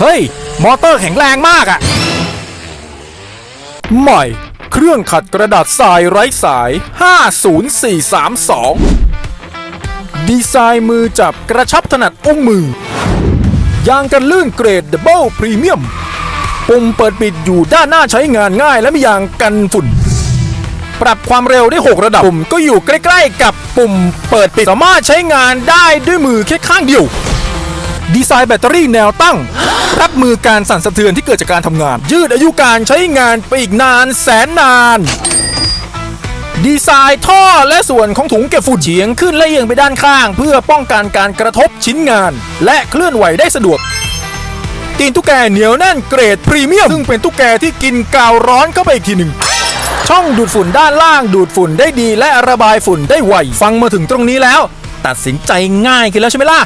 เฮ้ย มอเตอร์แข็งแรงมากอะใหม่ เครื่องขัดกระดาษทรายไร้สาย 50432 ดีไซน์มือจับกระชับถนัดอุ้งมือ ยางกันลื่นเกรด Double Premium ปุ่มเปิดปิดอยู่ด้านหน้าใช้งานง่ายและมียางกันฝุ่น ปรับความเร็วได้ 6 ระดับปุ่มก็อยู่ใกล้ ๆ กับปุ่มเปิดปิดสามารถใช้งานได้ด้วยมือแค่ข้างเดียว ดีไซน์แบตเตอรี่แนวตั้ง รับมือการสั่นสะเทือนที่เกิดจากการทำงาน ยืดอายุการใช้งานไปอีกนานแสนนาน ดีไซน์ท่อและส่วนของถุงเก็บฝุ่นเฉียงขึ้นและเอียงไปด้านข้าง เพื่อป้องกันการกระทบชิ้นงาน และเคลื่อนไหวได้สะดวกตีนตุ๊กแกเหนียวแน่นเกรดพรีเมียมซึ่งเป็นตุ๊กแกที่กินกาวร้อนเข้าไปอีกทีหนึ่งช่องดูดฝุ่นด้านล่างดูดฝุ่นได้ดีและระบายฝุ่นได้ไวฟังมาถึงตรงนี้แล้ว ตัดสินใจง่ายขึ้นแล้วใช่ไหมล่ะ